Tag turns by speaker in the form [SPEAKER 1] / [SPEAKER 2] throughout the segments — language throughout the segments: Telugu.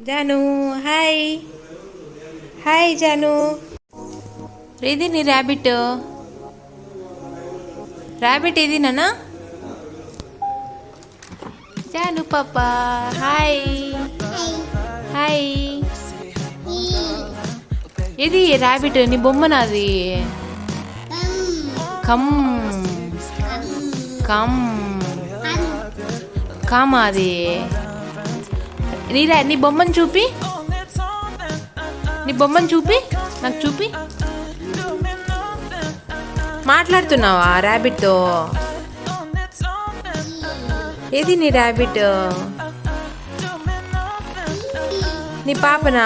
[SPEAKER 1] జాను హాయ్. హాయ్ జాను. ఇది నీ ర్యాబిట్ ర్యాబిట్ ఇది నాన్న? జాను పాప హాయ్. హాయ్. ఇది ర్యాబిట్ నీ బొమ్మ నాది. కమ్. కమ్. కామా. నీరా నీ నీ బొమ్మను చూపి నీ బొమ్మను చూపి నాకు చూపి మాట్లాడుతున్నావా ర్యాబిట్తో ఏది నీ ర్యాబిట్ నీ పాపనా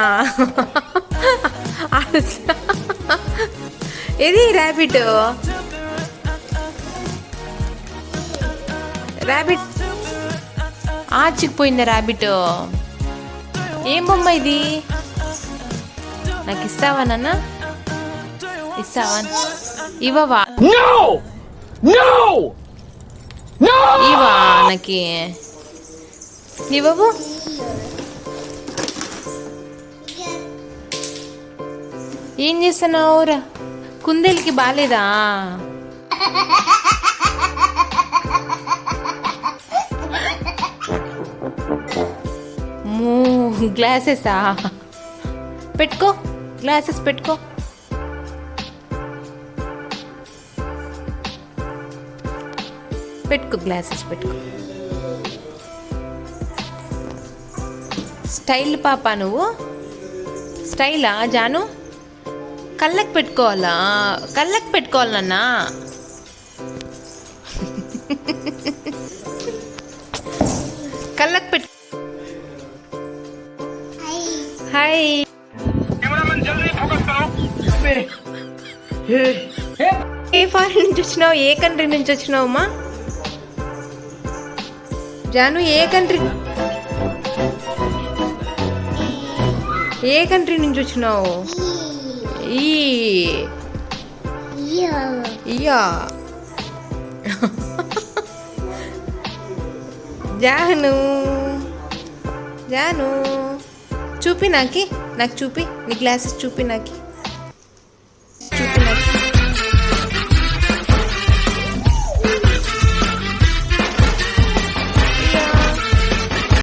[SPEAKER 1] ఏది ర్యాబిట్ ర్యాబిట్ ఆచికిపోయిందా ర్యాబిట్ ఏం బొమ్మ ఇది? నాకు ఇస్తావా నాన్న? ఇస్తావా? ఇవ్వవా! ఇవా నాకి. ఇవ్వవు? ఏం చేస్తున్నావు రా? కుందేలికి బాలేదా? గ్లాసెసా ah. పెట్టుకో. గ్లాసెస్ పెట్టుకో. పెట్టుకో గ్లాసెస్ పెట్టుకో. స్టైల్ పాప నువ్వు? స్టైలా జాను? కళ్ళకి పెట్టుకోవాలా? కళ్ళకి పెట్టుకోవాలన్నా కళ్ళకి పెట్టు హాయ్. ఏ ఫారెన్ నుంచి వచ్చినావు? ఏ కంట్రీ నుంచి వచ్చినావు అమ్మా జాను ఏ కంట్రీ? ఏ కంట్రీ నుంచి వచ్చినావు? ఈ. ఇయ్యా జాను. జాను. చూపి నాకి నాకు చూపి నీ గ్లాసెస్ చూపి నాకి.